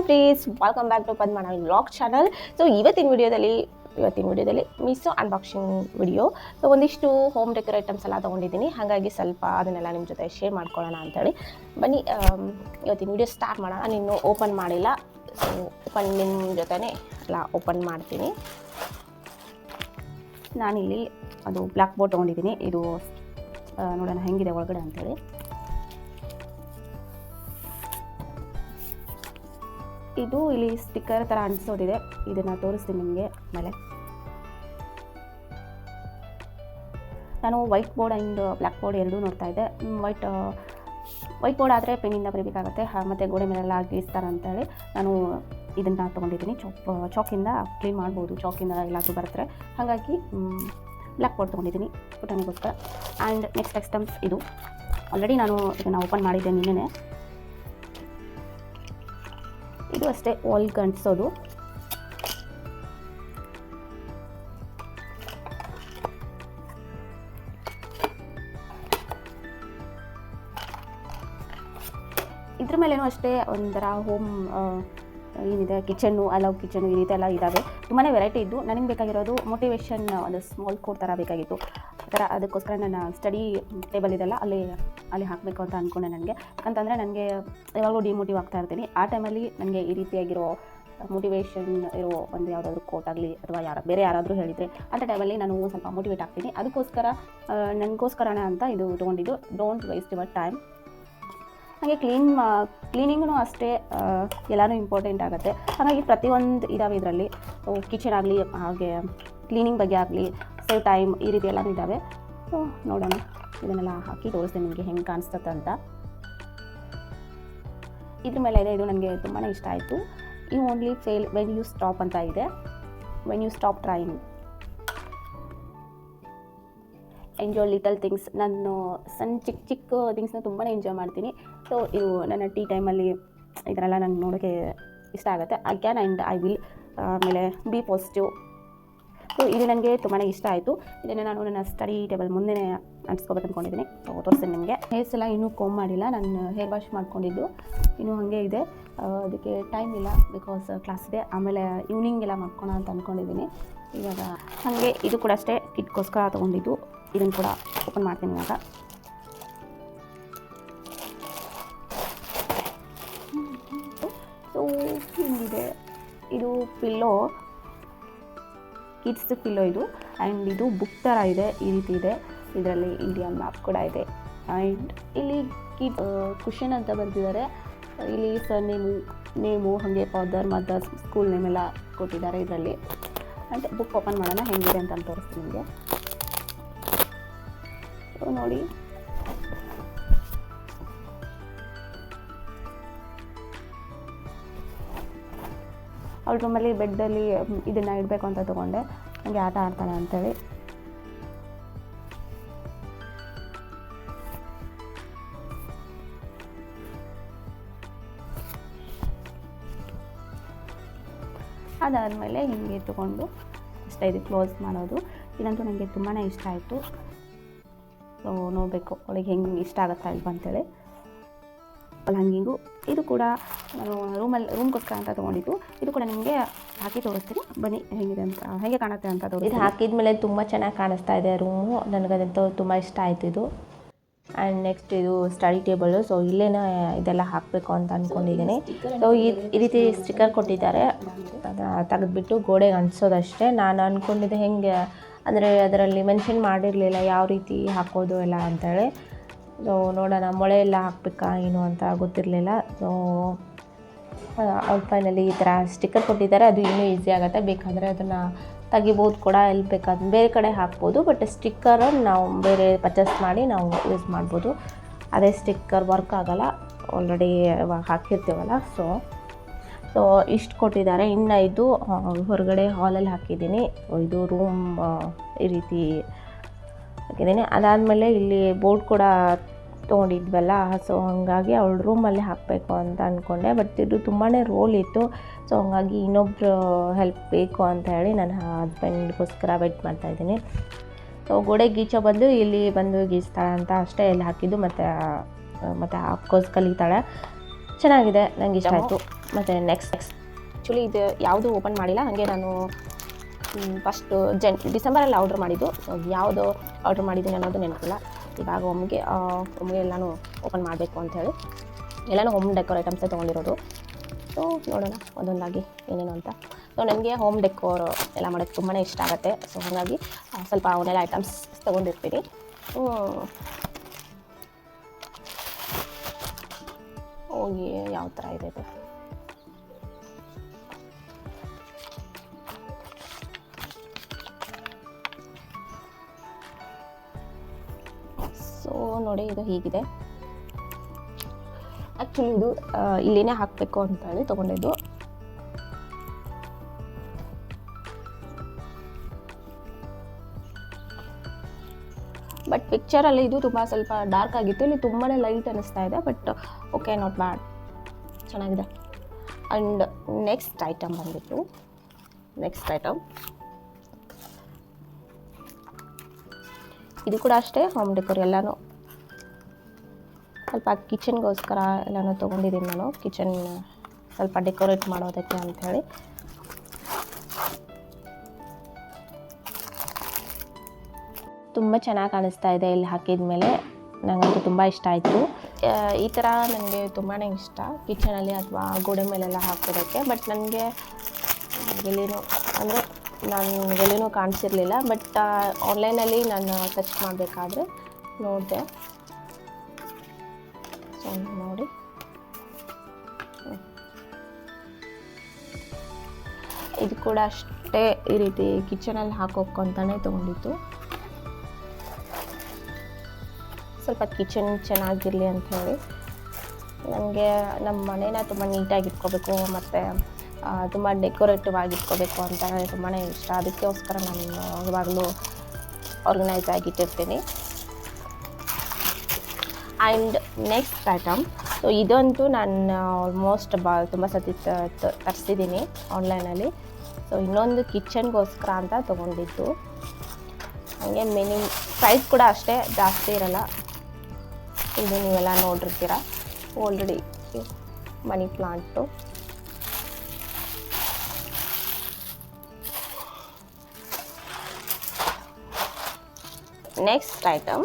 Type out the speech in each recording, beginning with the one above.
Hi please welcome back to ಪದ್ಮನ vlog channel so ಇವತ್ತಿನ ವಿಡಿಯೋದಲ್ಲಿ ಇವತ್ತಿನ ವಿಡಿಯೋದಲ್ಲಿ ಮಿಸ್ಸೋ ಅನ್ಬಾಕ್ಸಿಂಗ್ ವಿಡಿಯೋ ಸೊ ಒಂದಿಷ್ಟು ಹೋಮ್ ಡೆಕೋರ್ ಐಟಮ್ಸ್ ಎಲ್ಲ ತೊಗೊಂಡಿದ್ದೀನಿ. ಹಾಗಾಗಿ ಸ್ವಲ್ಪ ಅದನ್ನೆಲ್ಲ ನಿಮ್ಮ ಜೊತೆ ಶೇರ್ ಮಾಡ್ಕೊಳ್ಳೋಣ ಅಂತೇಳಿ. ಬನ್ನಿ ಇವತ್ತಿನ ವಿಡಿಯೋ ಸ್ಟಾರ್ಟ್ ಮಾಡೋಣ. ನಾನು ಓಪನ್ ಮಾಡಿಲ್ಲ. ಸೊ ಓಪನ್ ನಿಮ್ಮ ಜೊತೆ ಎಲ್ಲ ಓಪನ್ ಮಾಡ್ತೀನಿ. ನಾನಿಲ್ಲಿ ಅದು ಬ್ಲ್ಯಾಕ್ ಬೋರ್ಡ್ ತೊಗೊಂಡಿದ್ದೀನಿ. ಇದು ನೋಡೋಣ ಹೆಂಗಿದೆ ಒಳಗಡೆ ಅಂತೇಳಿ. ಇದು ಇಲ್ಲಿ ಸ್ಟಿಕ್ಕರ್ ಥರ ಅಂಟಿಸೋದಿದೆ. ಇದನ್ನು ತೋರಿಸ್ತೀನಿ ನಿಮಗೆ ಆಮೇಲೆ. ನಾನು white board and black board ಎರಡೂ ನೋಡ್ತಾ ಇದ್ದೆ. ವೈಟ್ ವೈಟ್ ಬೋರ್ಡ್ ಆದರೆ ಪೆನ್ನಿಂದ ಬರೀಬೇಕಾಗುತ್ತೆ. ಮತ್ತು ಗೋಡೆ ಮೇಲೆಲ್ಲ ಗೀಸ್ತಾರೆ ಅಂತೇಳಿ ನಾನು ಇದನ್ನು ತೊಗೊಂಡಿದ್ದೀನಿ. ಚಾಕ್ ಚಾಕಿಂದ ಕ್ಲೀನ್ ಮಾಡ್ಬೋದು. ಚಾಕಿಂದ ಎಲ್ಲಾದರೂ ಬರುತ್ತೆ ಹಾಗಾಗಿ ಬ್ಲ್ಯಾಕ್ ಬೋರ್ಡ್ ತೊಗೊಂಡಿದ್ದೀನಿ. ಪುಟನಿಗೋಸ್ಕರ ಆ್ಯಂಡ್ ನೆಕ್ಸ್ಟ್ ಎಕ್ಸ್ಟಮ್ಸ್ ಇದು. ಆಲ್ರೆಡಿ ನಾನು ಇದನ್ನು ಓಪನ್ ಮಾಡಿದ್ದೆ ನಿನ್ನೆ ಇದು ಅಷ್ಟೇ ವಾಲ್ಗೆ ಅಂಟಿಸೋದು ಇದ್ರ ಮೇಲೇನು ಅಷ್ಟೇ ಒಂಥರ ಹೋಮ್ ಏನಿದೆ ಕಿಚನ್ನು ಅಲವ್ ಕಿಚನ್ ಈ ರೀತಿ ಎಲ್ಲ ಇದ್ದಾವೆ ತುಂಬಾ ವೆರೈಟಿ ಇದ್ದು ನನಗೆ ಬೇಕಾಗಿರೋದು ಮೋಟಿವೇಶನ್ ಒಂದು ಸ್ಮಾಲ್ ಕೋಡ್ ಥರ ಬೇಕಾಗಿತ್ತು. ಆ ಥರ ಅದಕ್ಕೋಸ್ಕರ ನನ್ನ ಸ್ಟಡಿ ಟೇಬಲ್ ಇದೆಲ್ಲ ಅಲ್ಲಿ ಅಲ್ಲಿ ಹಾಕಬೇಕು ಅಂತ ಅಂದ್ಕೊಂಡೆ ನನಗೆ. ಯಾಕಂತಂದರೆ ನನಗೆ ಯಾವಾಗಲೂ ಡಿಮೋಟಿವ್ ಆಗ್ತಾ ಇರ್ತೀನಿ. ಆ ಟೈಮಲ್ಲಿ ನನಗೆ ಈ ರೀತಿಯಾಗಿರೋ ಮೋಟಿವೇಶನ್ ಇರೋ ಒಂದು ಯಾವುದಾದ್ರು ಕೋಟ್ ಆಗಲಿ ಅಥವಾ ಯಾರು, ಬೇರೆ ಯಾರಾದರೂ ಹೇಳಿದರೆ ಅಂಥ ಟೈಮಲ್ಲಿ ನಾನು ಸ್ವಲ್ಪ ಮೋಟಿವೇಟ್ ಆಗ್ತೀನಿ. ಅದಕ್ಕೋಸ್ಕರ ನನಗೋಸ್ಕರನೇ ಅಂತ ಇದು ತೊಗೊಂಡಿದ್ದು. ಡೋಂಟ್ ವೇಸ್ಟ್ ಯುವರ್ ಟೈಮ್ ಹಾಗೆ ಕ್ಲೀನ್ ಕ್ಲೀನಿಂಗೂ ಅಷ್ಟೇ ಎಲ್ಲನೂ ಇಂಪಾರ್ಟೆಂಟ್ ಆಗುತ್ತೆ. ಹಾಗಾಗಿ ಪ್ರತಿಯೊಂದು ಇದಾವೆ ಇದರಲ್ಲಿ. ಕಿಚನ್ ಆಗಲಿ, ಹಾಗೆ ಕ್ಲೀನಿಂಗ್ ಬಗ್ಗೆ ಆಗಲಿ ಸೇವ್ ಟೈಮ್ ಈ ರೀತಿ ಎಲ್ಲನೂ ಇದ್ದಾವೆ ಸೊ ನೋಡೋಣ. ಇದನ್ನೆಲ್ಲ ಹಾಕಿ ತೋರಿಸ್ತೀನಿ ನಿಮಗೆ ಹೆಂಗೆ ಕಾಣಿಸ್ತದೆ ಅಂತ. ಇದ್ರ ಮೇಲೆ ಇದೆ, ಇದು ನನಗೆ ತುಂಬಾ ಇಷ್ಟ ಆಯಿತು. You only fail when you stop ಅಂತ ಇದೆ. When you stop trying enjoy little things ನಾನು ಸಣ್ಣ ಚಿಕ್ಕ ಚಿಕ್ಕ ಥಿಂಗ್ಸ್ನ ತುಂಬಾ ಎಂಜಾಯ್ ಮಾಡ್ತೀನಿ. ಸೊ ಇದು ನನ್ನ ಟೀ ಟೈಮಲ್ಲಿ ಇದನ್ನೆಲ್ಲ ನಂಗೆ ನೋಡೋಕ್ಕೆ ಇಷ್ಟ ಆಗುತ್ತೆ. I can and I will ಆಮೇಲೆ ಬಿ ಪಾಸಿಟಿವ್ ಸೊ ಇದು ನನಗೆ ತುಂಬಾ ಇಷ್ಟ ಆಯಿತು. ಇದನ್ನು ನಾನು ನನ್ನ ಸ್ಟಡಿ ಟೇಬಲ್ ಮುಂದೆ ಅಂಟಿಸ್ಕೋಬೇಕು ಅಂದ್ಕೊಂಡಿದ್ದೀನಿ ಸೊ ತೋರಿಸ್ತೀನಿ ನಿಮಗೆ. ಹೇರ್ಸ್ ಎಲ್ಲ ಇನ್ನೂ ಕೋಮ್ ಮಾಡಿಲ್ಲ. ನಾನು ಹೇರ್ ವಾಶ್ ಮಾಡ್ಕೊಂಡಿದ್ದು. ಇನ್ನೂ ಹಾಗೆ ಇದೆ. ಅದಕ್ಕೆ ಟೈಮ್ ಇಲ್ಲ ಬಿಕಾಸ್ ಕ್ಲಾಸ್ ಇದೆ. ಆಮೇಲೆ ಈವ್ನಿಂಗ್ ಎಲ್ಲ ಮಾಡ್ಕೋಣ ಅಂತ ಅಂದ್ಕೊಂಡಿದ್ದೀನಿ ಇವಾಗ ಹಾಗೆ ಇದು ಕೂಡ ಅಷ್ಟೇ ಕಿಟ್ಗೋಸ್ಕರ ತೊಗೊಂಡಿದ್ದು. ಇದನ್ನು ಕೂಡ ಓಪನ್ ಮಾಡ್ತೀನಿ ಇವಾಗ. ಸೊ ಹಿಂಗಿದೆ. ಇದು ಪಿಲ್ಲೋ ಕಿಡ್ಸ್ ಪಿಲ್ಲೋ ಇದು. ಆ್ಯಂಡ್ ಇದು ಬುಕ್ ಥರ ಇದೆ, ಈ ರೀತಿ ಇದೆ. ಇದರಲ್ಲಿ ಇಂಡಿಯಾ ಮ್ಯಾಪ್ ಕೂಡ ಇದೆ. ಆ್ಯಂಡ್ ಇಲ್ಲಿ ಕಿಡ್ ಕುಷನ್ ಅಂತ ಬರೆದಿದ್ದಾರೆ. ಇಲ್ಲಿ ಸರ್ ನೇಮ್, ನೇಮು ಹಾಗೆ ಫಾದರ್ ಮದರ್ ಸ್ಕೂಲ್ ನೇಮ್ ಎಲ್ಲ ಕೊಟ್ಟಿದ್ದಾರೆ ಇದರಲ್ಲಿ. ಆ್ಯಂಡ್ ಬುಕ್ ಓಪನ್ ಮಾಡೋಣ, ಹೆಂಗಿದೆ ಅಂತ ತೋರಿಸ್ತೀನಿ ನಿಮಗೆ. ಸೊ ನೋಡಿ ಅವಳ ರೂಮಲ್ಲಿ ಬೆಡ್ಡಲ್ಲಿ ಇದನ್ನು ಇಡಬೇಕು ಅಂತ ತೊಗೊಂಡೆ. ನನಗೆ ಆಟ ಆಡ್ತಾಳೆ ಅಂತೇಳಿ. ಅದಾದಮೇಲೆ ಹಿಂಗೆ ತೊಗೊಂಡು ಅಷ್ಟೇ, ಇದು ಕ್ಲೋಸ್ ಮಾಡೋದು. ಇದಂತೂ ನನಗೆ ತುಂಬಾ ಇಷ್ಟ ಆಯಿತು. ಸೊ ನೋಡಬೇಕು, ಅವಳಿಗೆ ಹೆಂಗೆ ಇಷ್ಟ ಆಗುತ್ತಾ ಇಲ್ವಾ ಅಂತೇಳಿ. ಹ್ಯಾಂಗಿಂಗು ಇದು ಕೂಡ ನಾನು ರೂಮಲ್ಲಿ ರೂಮ್ಗೋಸ್ಕರ ಅಂತ ತೊಗೊಂಡಿದ್ದು. ಇದು ಕೂಡ ನಿಮಗೆ ಹಾಕಿ ತೋರಿಸ್ತೀನಿ. ಬನ್ನಿ, ಹೇಗಿದೆ ಅಂತ, ಹೇಗೆ ಕಾಣುತ್ತೆ ಅಂತ ಇದು ಹಾಕಿದ ಹಾಕಿದ್ಮೇಲೆ ತುಂಬ ಚೆನ್ನಾಗಿ ಕಾಣಿಸ್ತಾ ಇದೆ ರೂಮು ನನಗದಂತೂ ತುಂಬ ಇಷ್ಟ ಆಯ್ತು ಇದು. ಆ್ಯಂಡ್ ನೆಕ್ಸ್ಟ್ ಇದು ಸ್ಟಡಿ ಟೇಬಲು ಸೊ ಇಲ್ಲೇನ ಇದೆಲ್ಲ ಹಾಕಬೇಕು ಅಂತ ಅಂದ್ಕೊಂಡಿದ್ದೀನಿ ಸೊ ಈ ರೀತಿ ಸ್ಟಿಕ್ಕರ್ ಕೊಟ್ಟಿದ್ದಾರೆ. ಅದನ್ನ ತೆಗೆದ್ಬಿಟ್ಟು ಗೋಡೆಗೆ ಅಂಟಿಸೋದಷ್ಟೇ. ನಾನು ಅಂದ್ಕೊಂಡಿದ್ದೆ ಹೆಂಗೆ, ಅಂದರೆ ಅದರಲ್ಲಿ ಮೆನ್ಷನ್ ಮಾಡಿರಲಿಲ್ಲ ಯಾವ ರೀತಿ ಹಾಕೋದು ಎಲ್ಲ ಅಂತೇಳಿ. ಸೊ ನೋಡೋಣ, ಮೊಳೆ ಎಲ್ಲ ಹಾಕ್ಬೇಕಾ, ಏನು ಅಂತ ಗೊತ್ತಿರಲಿಲ್ಲ. ಸೊ ಫೈನಲಿ ಈ ಥರ ಸ್ಟಿಕ್ಕರ್ ಕೊಟ್ಟಿದ್ದಾರೆ. ಅದು ಇನ್ನೂ ಈಸಿ ಆಗುತ್ತೆ. ಬೇಕಾದರೆ ಅದನ್ನು ತೆಗಿಬೋದು ಕೂಡ, ಎಲ್ಲಿ ಬೇಕಾದ ಬೇರೆ ಕಡೆ ಹಾಕ್ಬೋದು ಬಟ್ ಸ್ಟಿಕ್ಕರ್ ನಾವು ಬೇರೆ ಪರ್ಚೇಸ್ ಮಾಡಿ ನಾವು ಯೂಸ್ ಮಾಡ್ಬೋದು. ಅದೇ ಸ್ಟಿಕ್ಕರ್ ವರ್ಕ್ ಆಗೋಲ್ಲ. ಆಲ್ರೆಡಿ ಹಾಕಿರ್ತೀವಲ್ಲ ಸೊ ಸೊ ಇಷ್ಟು ಕೊಟ್ಟಿದ್ದಾರೆ. ಇನ್ನು ಇದು ಹೊರಗಡೆ ಹಾಲಲ್ಲಿ ಹಾಕಿದ್ದೀನಿ. ಇದು ರೂಮ್ ಈ ರೀತಿ ಹಾಕಿದ್ದೀನಿ. ಅದಾದಮೇಲೆ ಇಲ್ಲಿ ಬೋರ್ಡ್ ಕೂಡ ತೊಗೊಂಡಿದ್ವಲ್ಲ ಸೊ ಹಾಗಾಗಿ ಅವಳ ರೂಮಲ್ಲಿ ಹಾಕಬೇಕು ಅಂತ ಅಂದ್ಕೊಂಡೆ ಬಟ್ ಇದು ತುಂಬಾ ರೋಲ್ ಇತ್ತು ಸೊ ಹಂಗಾಗಿ ಇನ್ನೊಬ್ಬರು ಹೆಲ್ಪ್ ಬೇಕು ಅಂತ ಹೇಳಿ ನನ್ನ ಹಸ್ಬೆಂಡ್ಗೋಸ್ಕರ ವೆಯ್ಟ್ ಮಾಡ್ತಾಯಿದ್ದೀನಿ ಸೊ ಗೋಡೆ ಗೀಚೋ ಬಂದು ಇಲ್ಲಿ ಬಂದು ಗೀಚ್ತಾಳೆ ಅಂತ ಅಷ್ಟೇ ಇಲ್ಲಿ ಹಾಕಿದ್ದು ಮತ್ತು ಮತ್ತು ಹಾಕೋಸ್ ಕಲಿತಾಳೆ. ಚೆನ್ನಾಗಿದೆ ನನಗೆ ಇಷ್ಟ ಆಯಿತು. ಮತ್ತು ನೆಕ್ಸ್ಟ್ ನೆಕ್ಸ್ಟ್ ಆ್ಯಕ್ಚುಲಿ ಇದು ಯಾವುದು ಓಪನ್ ಮಾಡಿಲ್ಲ ಹಾಗೆ ನಾನು ಫಸ್ಟು ಜನ್, ಡಿಸೆಂಬರಲ್ಲಿ ಆರ್ಡ್ರ್ ಮಾಡಿದ್ದು. ಯಾವುದು ಆರ್ಡ್ರ್ ಮಾಡಿದ್ದೀನಿ ಅನ್ನೋದು ನೆನಪಿಲ್ಲ. ಇವಾಗ ಒಮ್ಮೆಗೆ ಒಮ್ಮೆಗೆ ಎಲ್ಲನೂ ಓಪನ್ ಮಾಡಬೇಕು ಅಂಥೇಳಿ ಎಲ್ಲನೂ ಹೋಮ್ ಡೆಕೋರ್ ಐಟಮ್ಸೇ ತೊಗೊಂಡಿರೋದು. ಸೊ ನೋಡೋಣ, ಒಂದೊಂದಾಗಿ ಏನೇನು ಅಂತ. ಸೊ ನನಗೆ ಹೋಮ್ ಡೆಕೋರ್ ಎಲ್ಲ ಮಾಡೋಕ್ಕೆ ತುಂಬಾ ಇಷ್ಟ ಆಗುತ್ತೆ. ಸೊ ಹಾಗಾಗಿ ಸ್ವಲ್ಪ ಅವನ್ನೆಲ್ಲ ಐಟಮ್ಸ್ ತೊಗೊಂಡಿರ್ತೀನಿ. ಹೋಗಿ ಯಾವ ಥರ ಇದೆ ನೋಡಿ, ಇದು ಹೀಗಿದೆ. ಆ್ಯಕ್ಚುಲಿ ಇದು ಇಲ್ಲೇನೇ ಹಾಕಬೇಕು ಅಂತೇಳಿ ತೊಗೊಂಡಿದ್ದು. ಬಟ್ ಪಿಕ್ಚರಲ್ಲಿ ಇದು ತುಂಬ ಸ್ವಲ್ಪ ಡಾರ್ಕ್ ಆಗಿತ್ತು. ಇಲ್ಲಿ ತುಂಬಾ ಲೈಟ್ ಅನಿಸ್ತಾ ಇದೆ ಬಟ್ ಓಕೆ ನಾಟ್ ಬ್ಯಾಡ್ ಚೆನ್ನಾಗಿದೆ. ಆ್ಯಂಡ್ ನೆಕ್ಸ್ಟ್ ಐಟಮ್ ಬಂದ್ಬಿಟ್ಟು ನೆಕ್ಸ್ಟ್ ಐಟಮ್ ಇದು ಕೂಡ ಅಷ್ಟೇ ಹೋಮ್ ಡೆಕೋರ್ ಎಲ್ಲನೂ. ಸ್ವಲ್ಪ ಕಿಚನ್ಗೋಸ್ಕರ ಎಲ್ಲನೂ ತೊಗೊಂಡಿದ್ದೀನಿ ನಾನು. ಕಿಚನ್ ಸ್ವಲ್ಪ ಡೆಕೋರೇಟ್ ಮಾಡೋದಕ್ಕೆ ಅಂಥೇಳಿ. ತುಂಬ ಚೆನ್ನಾಗಿ ಕಾಣಿಸ್ತಾ ಇದೆ ಇಲ್ಲಿ ಹಾಕಿದ ಮೇಲೆ. ನನಗಂತೂ ತುಂಬ ಇಷ್ಟ ಆಯಿತು. ಈ ಥರ ನನಗೆ ತುಂಬಾ ಇಷ್ಟ. ಕಿಚನಲ್ಲಿ ಅಥವಾ ಗೋಡೆ ಮೇಲೆಲ್ಲ ಹಾಕೋದಕ್ಕೆ. ಬಟ್ ನನಗೆ ಎಲ್ಲಿನೂ ಅಂದರೆ ನಾನು ಎಲ್ಲಿನೂ ಕಾಣಿಸಿರಲಿಲ್ಲ. ಬಟ್ ಆನ್ಲೈನಲ್ಲಿ ನಾನು ಸರ್ಚ್ ಮಾಡಬೇಕಾದ್ರೆ ನೋಡಿದೆ. ಸೊ ನೋಡಿ. ಇದು ಕೂಡ ಅಷ್ಟೇ ಈ ರೀತಿ ಕಿಚನಲ್ಲಿ ಹಾಕೋಕ್ಕೂ ಅಂತಲೇ ತೊಗೊಂಡಿತ್ತು ಸ್ವಲ್ಪ ಕಿಚನ್ ಚೆನ್ನಾಗಿರಲಿ ಅಂತ ಹೇಳಿ. ನನಗೆ ನಮ್ಮ ಮನೇನ ತುಂಬ ನೀಟಾಗಿ ಇಟ್ಕೋಬೇಕು ಮತ್ತು ತುಂಬ ಡೆಕೋರೇಟಿವ್ ಆಗಿ ಇಟ್ಕೋಬೇಕು ಅಂತ ತುಂಬಾ ಇಷ್ಟ. ಅದಕ್ಕೋಸ್ಕರ ನಾನು ಯಾವಾಗಲೂ ಆರ್ಗನೈಸ್ ಆಗಿಟ್ಟಿರ್ತೀನಿ ಆ್ಯಂಡ್ ನೆಕ್ಸ್ಟ್ ಪ್ಯಾಟಮ್ ಸೊ ಇದಂತೂ ನಾನು ಆಲ್ಮೋಸ್ಟ್ ಬಾ, ತುಂಬ ಸತಿ ತರಿಸಿದ್ದೀನಿ ಆನ್ಲೈನಲ್ಲಿ ಸೊ ಇನ್ನೊಂದು ಕಿಚನ್ಗೋಸ್ಕರ ಅಂತ ತೊಗೊಂಡಿದ್ದು. ಹಾಗೆ ಮಿನಿ ಪ್ರೈಸ್ ಕೂಡ ಅಷ್ಟೇ ಜಾಸ್ತಿ ಇರಲ್ಲ. ಇದು ನೀವೆಲ್ಲ ನೋಡಿರ್ತೀರ. Already money plant next item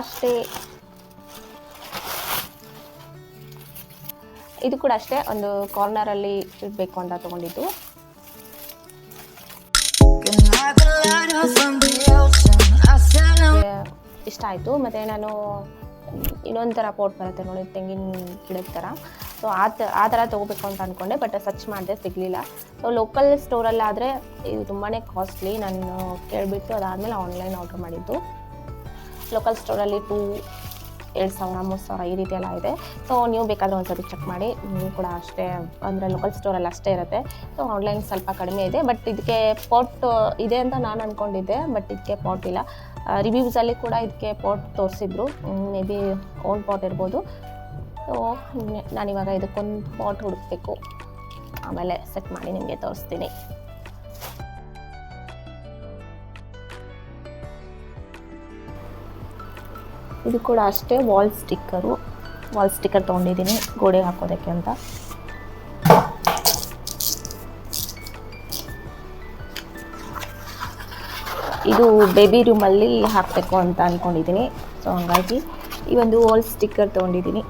ಅಷ್ಟೇ. ಇದು ಕೂಡ ಅಷ್ಟೇ, ಒಂದು ಕಾರ್ನರಲ್ಲಿ ಇರಬೇಕು ಅಂತ ತೊಗೊಂಡಿದ್ದು. ಇಷ್ಟ ಆಯಿತು. ಮತ್ತೆ ನಾನು ಇನ್ನೊಂದು ಥರ ಪೋಟ್ ಬರುತ್ತೆ ನೋಡಿ, ತೆಂಗಿನ ಗಿಡದ ಥರ ಸೊ ಆ ತ, ಆ ಥರ ತೊಗೋಬೇಕು ಅಂತ ಅಂದ್ಕೊಂಡೆ ಬಟ್ ಸರ್ಚ್ ಮಾಡಿದೆ, ಸಿಗಲಿಲ್ಲ. ಸೊ ಲೋಕಲ್ ಸ್ಟೋರಲ್ಲಾದರೆ ಇದು ತುಂಬಾ ಕಾಸ್ಟ್ಲಿ ನಾನು ಕೇಳಿಬಿಟ್ಟು ಅದಾದಮೇಲೆ ಆನ್ಲೈನ್ ಆರ್ಡ್ರ್ ಮಾಡಿದ್ದು. ಲೋಕಲ್ ಸ್ಟೋರಲ್ಲಿ ಟೂ ಎರಡು ಸಾವಿರ, ಮೂರು ಸಾವಿರ ಈ ರೀತಿ ಎಲ್ಲ ಇದೆ. ಸೊ ನೀವು ಬೇಕಾದರೆ ಒಂದ್ಸತಿ ಚೆಕ್ ಮಾಡಿ. ನೀವು ಕೂಡ ಅಷ್ಟೇ, ಅಂದರೆ ಲೋಕಲ್ ಸ್ಟೋರಲ್ಲಿ ಅಷ್ಟೇ ಇರುತ್ತೆ. ಸೊ ಆನ್ಲೈನ್ ಸ್ವಲ್ಪ ಕಡಿಮೆ ಇದೆ ಬಟ್ ಇದಕ್ಕೆ ಪಾಟ್ ಇದೆ ಅಂತ ನಾನು ಅಂದ್ಕೊಂಡಿದ್ದೆ ಬಟ್ ಇದಕ್ಕೆ ಪಾಟ್ ಇಲ್ಲ. ರಿವ್ಯೂಸಲ್ಲಿ ಕೂಡ ಇದಕ್ಕೆ ಪಾಟ್ ತೋರಿಸಿದ್ರು. ಮೇ ಬಿ ಓನ್ ಪಾಟ್ ಇರ್ಬೋದು. ಸೊ ನಾನಿವಾಗ ಇದಕ್ಕೊಂದು ಪಾಟ್ ಹುಡುಕಬೇಕು. ಆಮೇಲೆ ಸೆಟ್ ಮಾಡಿ ನಿಮಗೆ ತೋರಿಸ್ತೀನಿ. ಇದು ಕೂಡ ಅಷ್ಟೇ ವಾಲ್ ಸ್ಟಿಕ್ಕರು ವಾಲ್ ಸ್ಟಿಕ್ಕರ್ ತೊಗೊಂಡಿದ್ದೀನಿ ಗೋಡೆಗೆ ಹಾಕೋದಕ್ಕೆ ಅಂತ. ಇದು ಬೇಬಿ ರೂಮಲ್ಲಿ ಹಾಕಬೇಕು ಅಂತ ಅಂದ್ಕೊಂಡಿದ್ದೀನಿ ಸೊ ಹಂಗಾಗಿ ಈ ಒಂದು ವಾಲ್ ಸ್ಟಿಕ್ಕರ್ ತೊಗೊಂಡಿದ್ದೀನಿ.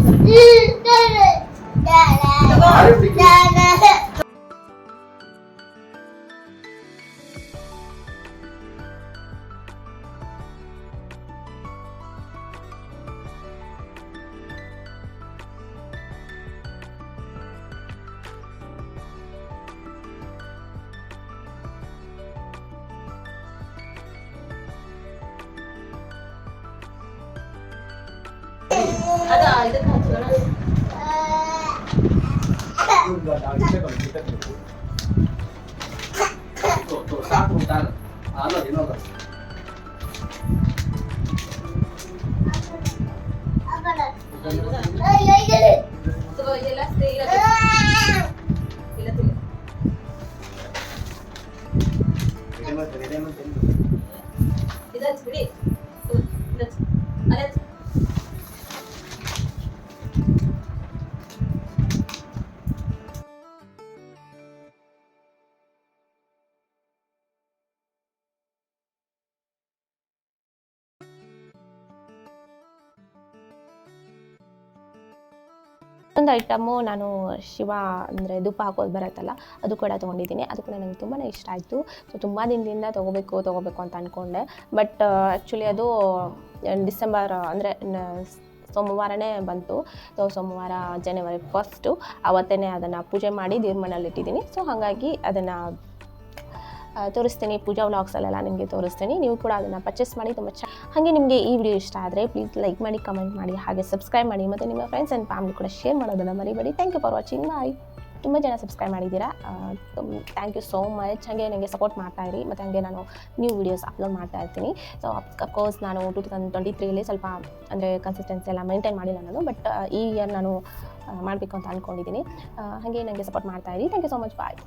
Da da da da da chunga, ¿Qué te ಒಂದು ಐಟಮು ನಾನು ಶಿವ ಅಂದರೆ ಧೂಪ ಹಾಕೋದು ಬರುತ್ತಲ್ಲ, ಅದು ಕೂಡ ತೊಗೊಂಡಿದ್ದೀನಿ. ಅದು ಕೂಡ ನನಗೆ ತುಂಬಾ ಇಷ್ಟ ಆಯಿತು. ಸೊ ತುಂಬ ದಿನದಿಂದ ತೊಗೋಬೇಕು ತೊಗೋಬೇಕು ಅಂತ ಅಂದ್ಕೊಂಡೆ ಬಟ್ ಆ್ಯಕ್ಚುಲಿ ಅದು ಡಿಸೆಂಬರ್, ಅಂದರೆ ಸೋಮವಾರನೇ ಬಂತು. ಸೊ ಸೋಮವಾರ ಜನವರಿ ಫಸ್ಟು ಅವತ್ತೇ ಅದನ್ನು ಪೂಜೆ ಮಾಡಿ ದೇವ್ರ ಮನೇಲಿ ಇಟ್ಟಿದ್ದೀನಿ ಸೊ ಹಾಗಾಗಿ ಅದನ್ನು ತೋರಿಸ್ತೀನಿ, ಪೂಜಾ ವ್ಲಾಗ್ಸಲ್ಲೆಲ್ಲ ನಿಮಗೆ ತೋರಿಸ್ತೀನಿ. ನೀವು ಕೂಡ ಅದನ್ನು ಪರ್ಚೇಸ್ ಮಾಡಿ, ತುಂಬ ಚ ಹಾಗೆ ನಿಮಗೆ ಈ ವಿಡಿಯೋ ಇಷ್ಟ ಆದರೆ ಪ್ಲೀಸ್ ಲೈಕ್ ಮಾಡಿ ಕಮೆಂಟ್ ಮಾಡಿ, ಹಾಗೆ ಸಬ್ಸ್ಕ್ರೈಬ್ ಮಾಡಿ, ಮತ್ತು ನಿಮ್ಮ ಫ್ರೆಂಡ್ಸ್ ಆ್ಯಂಡ್ ಫ್ಯಾಮಿಲಿ ಕೂಡ ಶೇರ್ ಮಾಡೋದನ್ನು ಮರಿಬೇಡಿ. Thank you for watching bye ತುಂಬ ಜನ ಸಬ್ಸ್ಕ್ರೈಬ್ ಮಾಡಿದ್ದೀರಾ? ಥ್ಯಾಂಕ್ ಯು ಸೋ ಮಚ್ ಹಾಗೆ ನನಗೆ ಸಪೋರ್ಟ್ ಮಾಡ್ತಾ ಇರಿ. ಮತ್ತು ಹಾಗೆ ನಾನು ನ್ಯೂ ವೀಡಿಯೋಸ್ ಅಪ್ಲೋಡ್ ಮಾಡ್ತಾ ಇರ್ತೀನಿ. ಸೊ ಅಫ್ಕೋರ್ಸ್ ನಾನು ಟು ತೌಸಂಡ್ ಟ್ವೆಂಟಿ ತ್ರೀಲಿ ಸ್ವಲ್ಪ, ಅಂದರೆ ಕನ್ಸಿಸ್ಟೆನ್ಸಿ ಎಲ್ಲ ಮೇಂಟೈನ್ ಮಾಡಿಲ್ಲ ನಾನು. ಬಟ್ ಈ ಇಯರ್ ನಾನು ಮಾಡಬೇಕು ಅಂತ ಅಂದ್ಕೊಂಡಿದ್ದೀನಿ ಹಾಗೆ ನನಗೆ ಸಪೋರ್ಟ್ ಮಾಡ್ತಾ ಇರಿ. Thank you so much bye